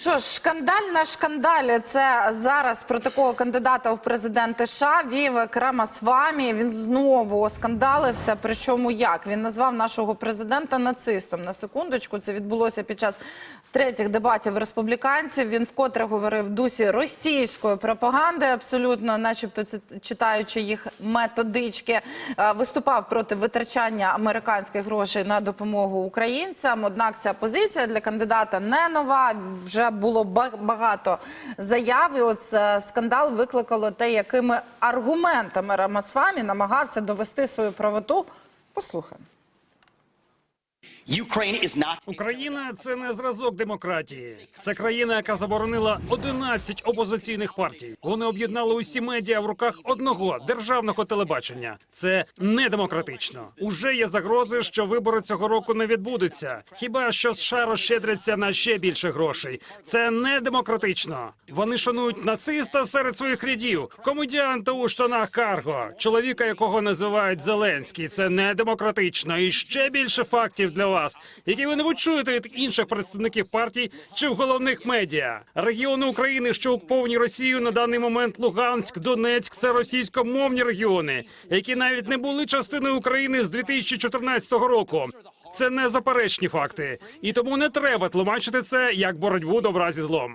Що ж, шкандаль на шкандалі. Це зараз про такого кандидата в президенти США Вівек Рамасвамі. Він знову оскандалився. Причому як він назвав нашого президента нацистом. На секундочку, це відбулося під час третіх дебатів республіканців. Він вкотре говорив в дусі російської пропаганди, абсолютно, начебто, це читаючи їх методички, е, виступав проти витрачання американських грошей на допомогу українцям. Однак ця позиція для кандидата не нова. Вже було ба- багато заяв. І ось е, скандал викликало те, якими аргументами Рамасвамі намагався довести свою правоту. Послухаємо. Україна це не зразок демократії. Це країна, яка заборонила 11 опозиційних партій. Вони об'єднали усі медіа в руках одного державного телебачення. Це не демократично. Уже є загрози, що вибори цього року не відбудуться. Хіба що США розщедряться на ще більше грошей? Це не демократично. Вони шанують нациста серед своїх рядів, комедіанта у штанах Карго, чоловіка, якого називають Зеленський. Це не демократично. І ще більше фактів для вас, які ви не почуєте від інших представників партій чи в головних медіа. Регіони України, що окуповані Росією на даний момент Луганськ, Донецьк це російськомовні регіони, які навіть не були частиною України з 2014 року. Це незаперечні факти, і тому не треба тлумачити це як боротьбу добра зі злом.